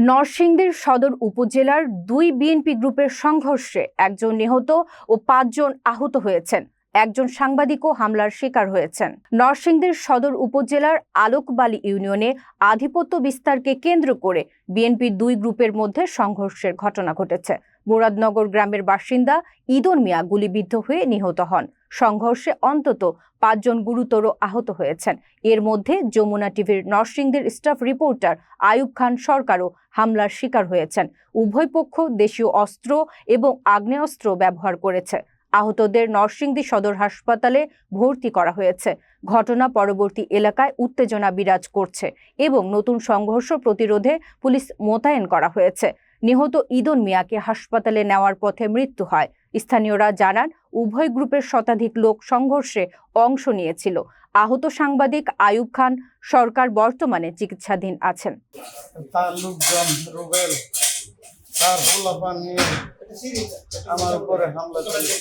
নরসিংদীর সদর উপজেলার দুই বিএনপি গ্রুপের সংঘর্ষে একজন নিহত ও পাঁচজন আহত হয়েছেন। একজন সাংবাদিকও হামলার শিকার হয়েছেন। নরসিংদীর সদর উপজেলার আলোকবালি ইউনিয়নে আধিপত্য বিস্তারকে কেন্দ্র করে বিএনপির দুই গ্রুপের মধ্যে সংঘর্ষের ঘটনা ঘটেছে। মুরাদনগর গ্রামের বাসিন্দা ইদন মিয়া গুলিবিদ্ধ হয়ে নিহত হন। সংঘর্ষে অন্তত পাঁচজন গুরুতর আহত হয়েছেন। এর মধ্যে যমুনা টিভির নরসিংদীর স্টাফ রিপোর্টার আয়ুব খান সরকারও হামলার শিকার হয়েছেন। উভয় পক্ষ দেশীয় অস্ত্র এবং আগ্নেয়াস্ত্র ব্যবহার করেছে। আহতদের নরসিংদী সদর হাসপাতালে ভর্তি করা হয়েছে। ঘটনা পরবর্তী এলাকায় উত্তেজনা বিরাজ করছে এবং নতুন সংঘর্ষ প্রতিরোধে পুলিশ মোতায়েন করা হয়েছে। নিহত ইদন মিয়াকে হাসপাতালে নেওয়ার পথে মৃত্যু হয়। স্থানীয়রা জানান, উভয় গ্রুপের শতাধিক লোক সংঘর্ষে অংশ নিয়েছিল। আহত সাংবাদিক আয়ুব খান, সরকার বর্তমানে চিকিৎসাধীন আছেন। তার হামলা পান নিয়ে আমার উপরে হামলা চালিয়ে